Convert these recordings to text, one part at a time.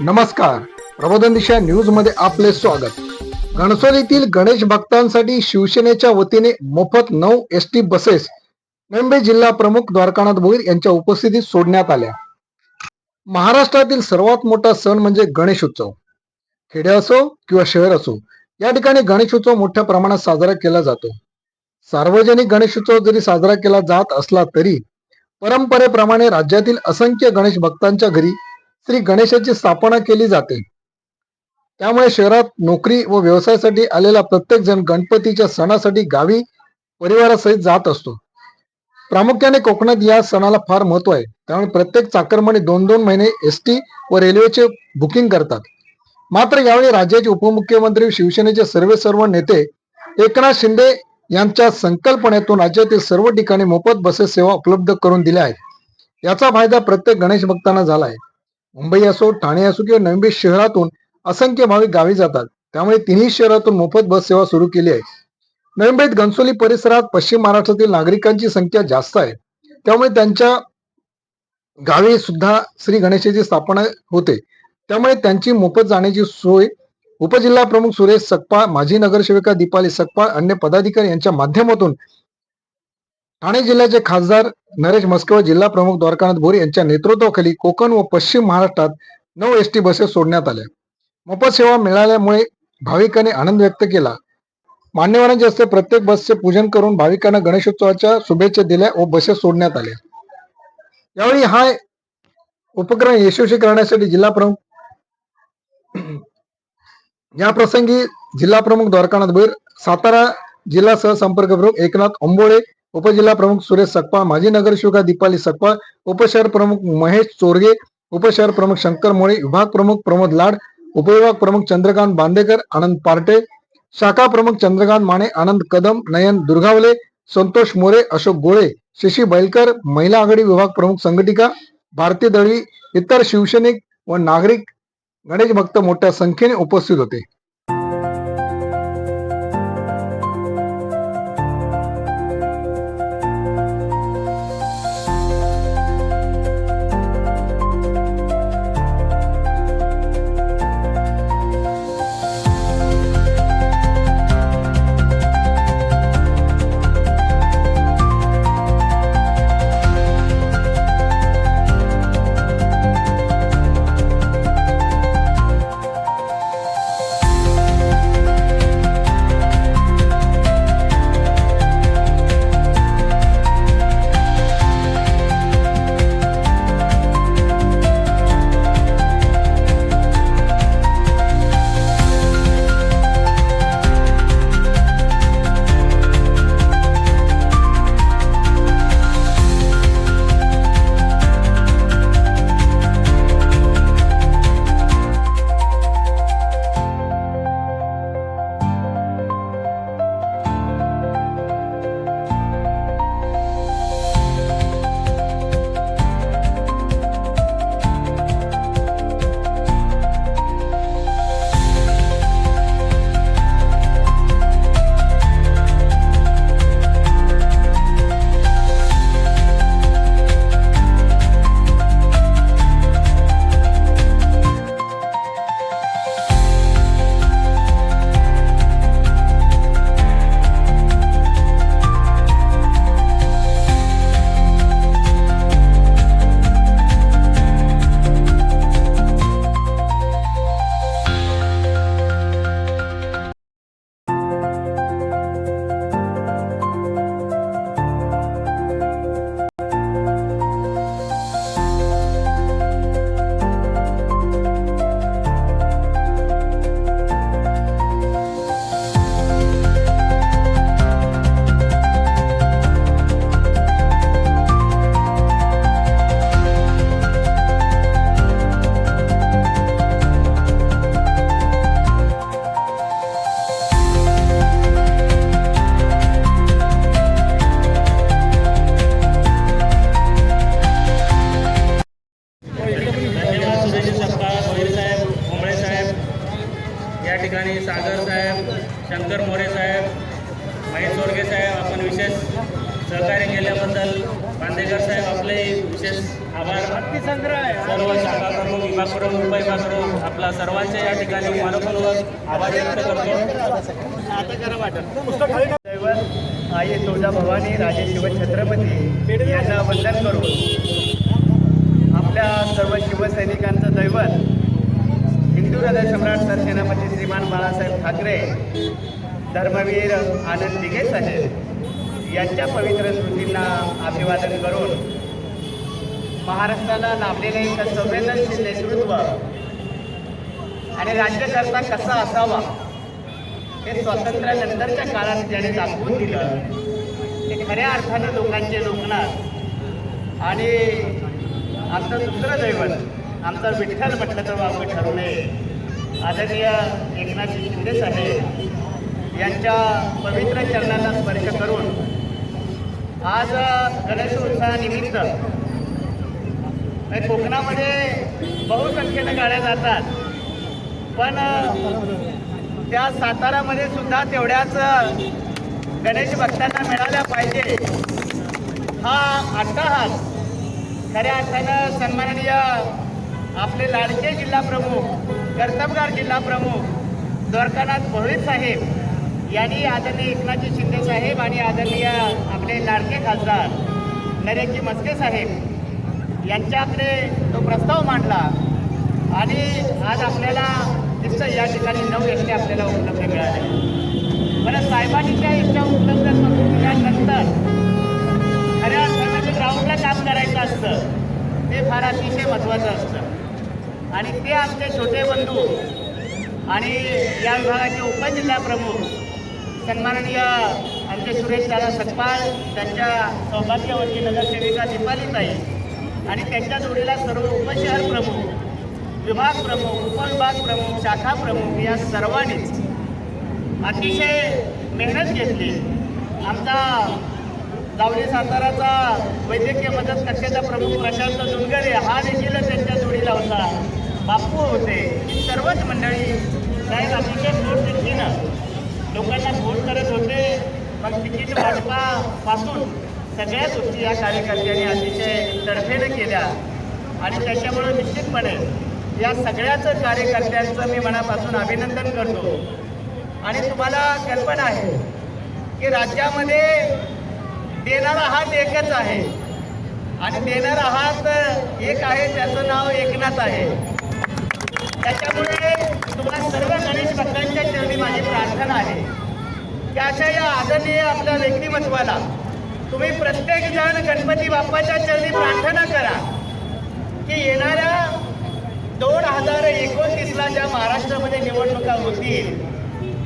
नमस्कार. प्रबोधन दिशा न्यूजमध्ये आपले स्वागत. घणसोलीतील गणेश भक्तांसाठी शिवसेनेच्या वतीने मोफत नऊ एस टी बसेस मुंबई जिल्हा प्रमुख द्वारकानाथ भोईर यांच्या उपस्थितीत सोडण्यात आल्या. महाराष्ट्रातील सर्वात मोठा सण म्हणजे गणेश उत्सव. खेडे असो किंवा शहर असो या ठिकाणी गणेश उत्सव मोठ्या प्रमाणात साजरा केला जातो. सार्वजनिक गणेशोत्सव जरी साजरा केला जात असला तरी परंपरेप्रमाणे राज्यातील असंख्य गणेश भक्तांच्या घरी श्री गणेशाची स्थापना केली जाते. त्यामुळे शहरात नोकरी व व्यवसायासाठी आलेला प्रत्येक जण गणपतीच्या सणासाठी गावी परिवारासहित जात असतो. प्रामुख्याने कोकणात या सणाला फार महत्त्व आहे. त्यामुळे प्रत्येक चाकरमणी दोन दोन महिने एस टी व रेल्वेचे बुकिंग करतात. मात्र यावेळी राज्याचे उपमुख्यमंत्री शिवसेनेचे सर्व सर्व नेते एकनाथ शिंदे यांच्या संकल्पनेतून राज्यातील सर्व ठिकाणी मोफत बसेस सेवा उपलब्ध करून दिल्या आहेत. याचा फायदा प्रत्येक गणेश भक्तांना झाला आहे. मुंबई असो ठाणे असो किंवा नवी मुंबई शहरातून असंख्य भाविक गावी जातात. त्यामुळे तिन्ही शहरातून मोफत बस सेवा सुरू केली आहे. नवी मुंबईत घनसोली परिसरात पश्चिम महाराष्ट्रातील नागरिकांची संख्या जास्त आहे. त्यामुळे त्यांच्या गावी सुद्धा श्री गणेशाची स्थापना होते. त्यामुळे त्यांची मोफत जाण्याची सोय उपजिल्हा प्रमुख सुरेश सकपाळ माजी नगरसेविका दीपाली सकपाळ अन्य पदाधिकारी यांच्या माध्यमातून ठाणे जिल्ह्याचे खासदार नरेश मस्के व जिल्हा प्रमुख द्वारकानाथ भोरे यांच्या नेतृत्वाखाली कोकण व पश्चिम महाराष्ट्रात नऊ एस टी बसेस सोडण्यात आल्या. मोफत सेवा मिळाल्यामुळे भाविकांनी आनंद व्यक्त केला. मान्यवरांच्या हस्ते प्रत्येक बसचे पूजन करून भाविकांना गणेशोत्सवाच्या शुभेच्छा दिल्या व बसेस सोडण्यात आल्या. यावेळी हा उपक्रम यशस्वी करण्यासाठी जिल्हा प्रमुख या प्रसंगी जिल्हा प्रमुख द्वारकानाथ भोईर सातारा जिल्हा सहसंपर्क प्रमुख एकनाथ अंबोळे उपजिल्हा प्रमुख सुरेश सकपा माजी नगरसेविका दीपाली सकपा उपशहर प्रमुख महेश चोरगे उपशहर प्रमुख शंकर मोळे विभाग प्रमुख प्रमोद लाड उपविभाग प्रमुख चंद्रकांत बांदेकर आनंद पार्टे शाखा प्रमुख चंद्रकांत माने आनंद कदम नयन दुर्गावले संतोष मोरे अशोक गोळे शशी बैलकर महिला आघाडी विभाग प्रमुख संघटिका भारतीय दळवी इतर शिवसैनिक व नागरिक गणेश भक्त मोठ्या संख्येने उपस्थित होते. आपला सर्वांच्या या ठिकाणी मनपूर्वक आभार व्यक्त करतो. दैवत आई तुळजा भवानी राजे शिवछत्रपती यांना वंदन करून आपल्या सर्व शिवसैनिकांचं दैवत हिंदू हृदय सम्राट सरसेनापती श्रीमान बाळासाहेब ठाकरे धर्मवीर आनंद दिघे साहेब यांच्या पवित्र स्मृतींना अभिवादन करून महाराष्ट्राला लाभलेले एक संवेदनशील नेतृत्व आणि राज्यकर्ता कसा असावा हे स्वातंत्र्यानंतरच्या काळात त्याने दाखवून दिलं. ते खऱ्या अर्थाने लोकांचे लोकनाथ. आणि आमचं दुसरं दैवत आमचं विठ्ठल म्हटलं तर बाबा ठरू नये आदरणीय एकनाथ शिंदे साहेब यांच्या पवित्र चरणांना स्पर्श करून आज गणेशोत्सवानिमित्त कोकणामध्ये बहुसंख्येनं गाड्या जातात. पण त्या सातारामध्ये सुद्धा तेवढ्याच गणेश भक्तांना मिळाल्या पाहिजे. हा अट्टाहास खऱ्या अर्थानं सन्माननीय आपले लाडके जिल्हा प्रमुख कर्तबगार जिल्हा प्रमुख द्वारकानाथ भोळीत साहेब यांनी आदरणीय एकनाथजी शिंदे साहेब आणि आदरणीय आपले लाडके खासदार नरेशजी मस्के साहेब यांच्याकडे तो प्रस्ताव मांडला. आणि आज आपल्याला दिसतं या ठिकाणी नऊ एसटी आपल्याला उपलब्ध मिळाले. बरं साहेबांनी त्या एसट्या उपलब्ध करून दिल्यानंतर खऱ्या अर्थानं ग्राउंडला काम करायचं असतं. ते फार अतिशय महत्त्वाचं असतं. आणि ते आमचे छोटे बंधू आणि या विभागाचे उपजिल्हाप्रमुख सन्माननीय आमचे सुरेश दादा सकपाळ त्यांच्या सौभाग्यवती नगरसेविका दीपालीताई आणि त्यांच्या जोडीला सर्व उपशहर प्रमुख विभाग प्रमुख उपविभाग प्रमुख शाखा प्रमुख या सर्वांनीच अतिशय मेहनत घेतली. आमचा जावली साताराचा वैद्यकीय मदत कक्षाचा प्रमुख प्रशांत दुलगरे हा देखील त्यांच्या जोडीला होता. बापू होते. ही सर्वच मंडळी साहेब अतिशय पोटतिडकीनं लोकांना फोन करत होते मग तिकीट वाटपापासून सगळ्या गोष्टी या कार्यकर्त्यांनी अतिशय तडफेनं केल्या. आणि त्याच्यामुळं निश्चितपणे या सगळ्याच कार्यकर्त्यांचं मी मनापासून अभिनंदन करतो. आणि तुम्हाला कल्पना आहे की राज्यामध्ये देणारा हात एकच आहे. आणि देणारा हात एक आहे त्याचं नाव एकनाथ आहे. त्याच्यामुळे तुम्हाला सर्व गणेश भक्तांच्या चरणी माझी प्रार्थना आहे. की अशा या आदरणीय आपल्या व्यक्तिमत्वाला तुम्ही प्रत्येक जण गणपती बाप्पाच्या चरणी प्रार्थना करा की येणाऱ्या दोन हजार एकोणतीसला ज्या महाराष्ट्रामध्ये निवडणुका होतील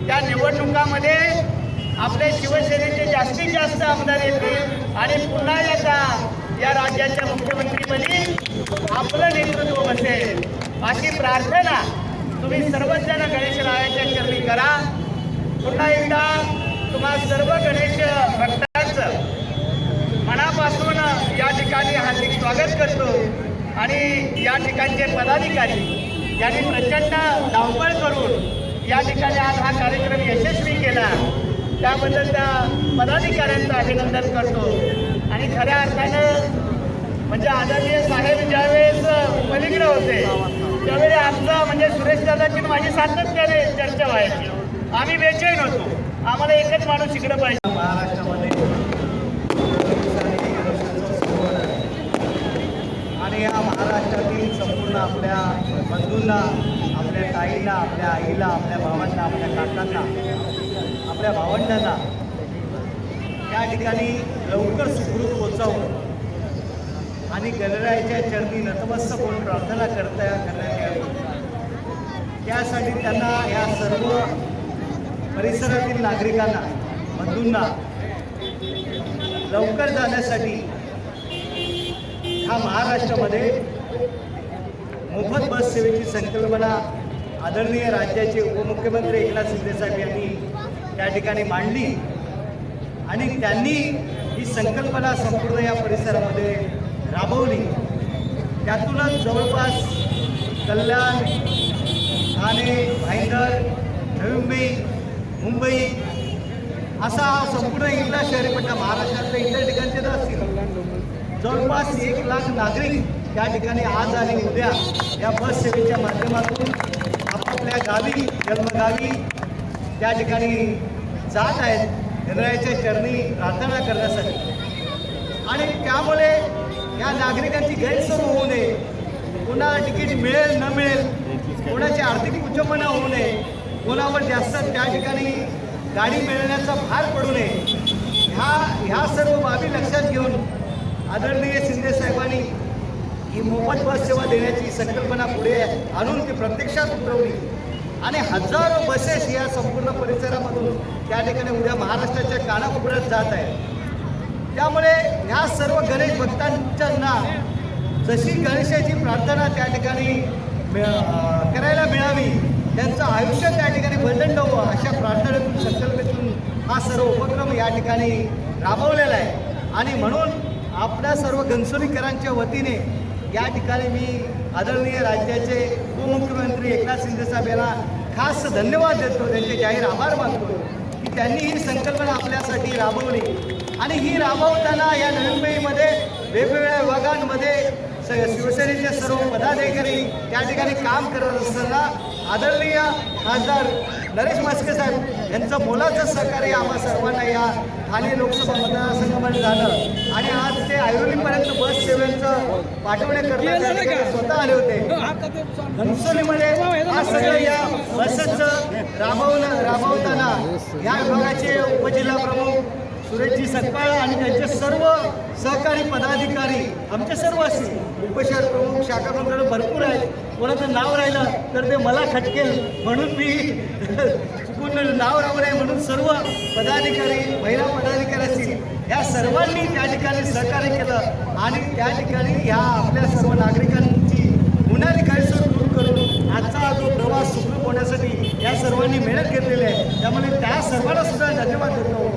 त्या निवडणुकामध्ये आपले शिवसेनेचे जास्तीत जास्त आमदार येतील आणि पुन्हा एकदा या राज्याच्या मुख्यमंत्रीपदी आपलं नेतृत्व बसेल. अशी प्रार्थना तुम्ही सर्वच जण गणेशरायाच्या चरणी करा. पुन्हा एकदा तुम्हा सर्व गणेश भक्तांचं मनापासून या ठिकाणी हार्दिक स्वागत करतो आणि या ठिकाणचे पदाधिकारी यांनी प्रचंड धावपळ करून या ठिकाणी आज हा कार्यक्रम यशस्वी केला. त्याबद्दल त्या पदाधिकाऱ्यांचं अभिनंदन करतो. आणि खऱ्या अर्थानं म्हणजे आदरणीय साहेब ज्यावेळेस पलीकडे होते त्यावेळी आमचं म्हणजे सुरेश दादाची माझी सातत्याने चर्चा व्हायची. आम्ही बेचैन होतो. आम्हाला एकच माणूस शिकलं पाहिजे. महाराष्ट्रामध्ये आणि या महाराष्ट्रातील संपूर्ण आपल्या बंधूंना आपल्या ताईला आपल्या आईला आपल्या भावांना आपल्या काकांना आपल्या भावंडांना त्या ठिकाणी लवकर सुखरूप पोचावं आणि गणरायाच्या चरणी नतमस्तक होऊन प्रार्थना करता करण्यात यावी. त्यासाठी त्यांना या सर्व परिसरातील नागरिकांना बंधूंना लवकर जाण्यासाठी हा महाराष्ट्रामध्ये मोफत बस सेवेची संकल्पना आदरणीय राज्याचे उपमुख्यमंत्री एकनाथ शिंदेसाहेब यांनी त्या ठिकाणी मांडली. आणि त्यांनी ही संकल्पना संपूर्ण या परिसरामध्ये राबवली. त्यातूनच जवळपास कल्याण ठाणे भाईंदर नवी मुंबई मुंबई असा हा संपूर्ण इथला शहरी पट्टा महाराष्ट्रातल्या इतर ठिकाणचे तर असतील. जवळपास एक लाख नागरिक त्या ठिकाणी आज आणि उद्या या बस सेवेच्या माध्यमातून आपापल्या गावी जन्मगावी त्या ठिकाणी जात आहेत निर्णयाच्या चरणी प्रार्थना करण्यासाठी. आणि त्यामुळे या नागरिकांची गैरसोय होऊ नये. कोणाला तिकीट मिळेल न मिळेल कोणाची आर्थिक कुचंबना होऊ नये कोणावर जास्त त्या ठिकाणी गाडी मिळण्याचा भार पडू नये. ह्या ह्या सर्व बाबी लक्षात घेऊन आदरणीय शिंदे साहेबांनी ही मोफत बस सेवा देण्याची संकल्पना पुढे आणून ती प्रत्यक्षात उतरवली. आणि हजारो बसेस या संपूर्ण परिसरामधून त्या ठिकाणी उद्या महाराष्ट्राच्या कानाकोपऱ्यात जात आहेत. त्यामुळे ह्या सर्व गणेश भक्तांच्या जशी गणेशाची प्रार्थना त्या ठिकाणी करायला मिळावी त्यांचं आयुष्य त्या ठिकाणी बदंड व्हावं अशा प्रार्थनेतून संकल्पेतून हा सर्व उपक्रम या ठिकाणी राबवलेला आहे. आणि म्हणून आपल्या सर्व घनसोलीकरांच्या वतीने या ठिकाणी मी आदरणीय राज्याचे उपमुख्यमंत्री एकनाथ शिंदेसाहेब यांना खास धन्यवाद देतो त्यांचे जाहीर आभार मानतो की त्यांनी ही संकल्पना आपल्यासाठी राबवली. आणि ही राबवताना या नवीन मुंबईमध्ये वेगवेगळ्या विभागांमध्ये स शिवसेनेचे सर्व पदाधिकारी त्या ठिकाणी काम करत असताना आदरणीय खासदार नरेश म्हस्के साहेब यांचं मोलाचं सहकार्य आम्हा सर्वांना या ठाणे लोकसभा मतदारसंघामध्ये झालं. आणि आज ते ऐरोलीपर्यंत बस सेवेचं पाठवण्याकरता त्या स्वतः आले होते. घनसोलीमध्ये आज सगळं या बसचं राबवणं राबवताना या विभागाचे उपजिल्हा प्रमुख सुरेशजी सतपाळ आणि त्यांचे सर्व सहकारी पदाधिकारी आमचे सर्व असतील उपशहर प्रमुख शाखा प्रमुख भरपूर आहेत. कोणाचं नाव राहिलं तर ते मला खटकेल म्हणून मी पूर्ण नाव राहू म्हणून सर्व पदाधिकारी महिला पदाधिकारी असतील या सर्वांनी त्या ठिकाणी सहकार्य केलं. आणि त्या ठिकाणी ह्या आपल्या सर्व नागरिकांची होणारी गैरसोय दूर करून आजचा जो प्रवास सुखरूप होण्यासाठी या सर्वांनी मेहनत घेतलेली आहे. त्यामुळे त्या सर्वांना सुद्धा धन्यवाद देतो.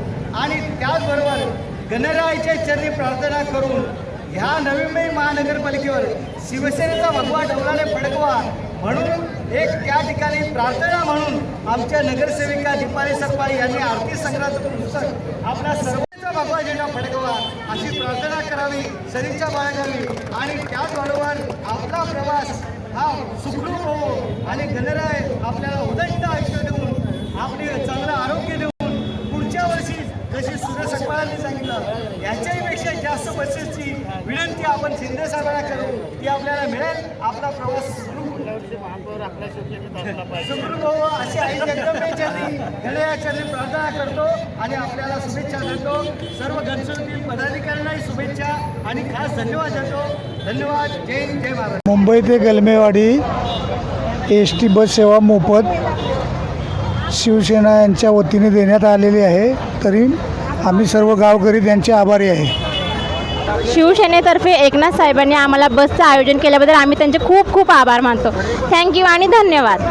आणि त्याचबरोबर गणरायाच्या चरणी प्रार्थना करून ह्या नवी मुंबई महानगरपालिकेवर शिवसेनेचा भगवा डोलाने फडकवा म्हणून एक त्या ठिकाणी प्रार्थना म्हणून आमच्या नगरसेविका दीपाली सकपाळी यांनी आरती संग्रहाचं पुस्तक आपल्या सर्वांचा भगवा झेंडा फडकवा अशी प्रार्थना करावी सरीच्या बाळगावी. आणि त्याचबरोबर आपला प्रवास हा सुखरूप हो आणि गणराय आपल्याला उदंड आयुष्य देऊन आपले चांगलं आरोग्य देऊन पुढच्या वर्षी जशी सूर्य सकपाळांनी सांगितलं याच्याहीपेक्षा जास्त बसेसची विनंती आपण शिंदे साहेबांना करू. ती आपल्याला मिळेल. आपला प्रवास अशी आई जगदंबेचरणी प्रार्थना करतो आणि आपल्याला शुभेच्छा देतो. सर्व पदाधिकाऱ्यांनाही शुभेच्छा आणि खास धन्यवाद देतो. धन्यवाद. जय हिंद, जय महाराष्ट्र मुंबई ते गलमेवाडी एस टी बस सेवा मोफत शिवसेना यांच्या वतीने देण्यात आलेली आहे. तरी आम्ही सर्व गावकरी त्यांचे आभारी आहे. शिवसेनेतर्फे एकनाथ साहेबांनी आम्हाला बसचं आयोजन केल्याबद्दल आम्ही त्यांचे खूप खूप आभार मानतो. थँक्यू आणि धन्यवाद.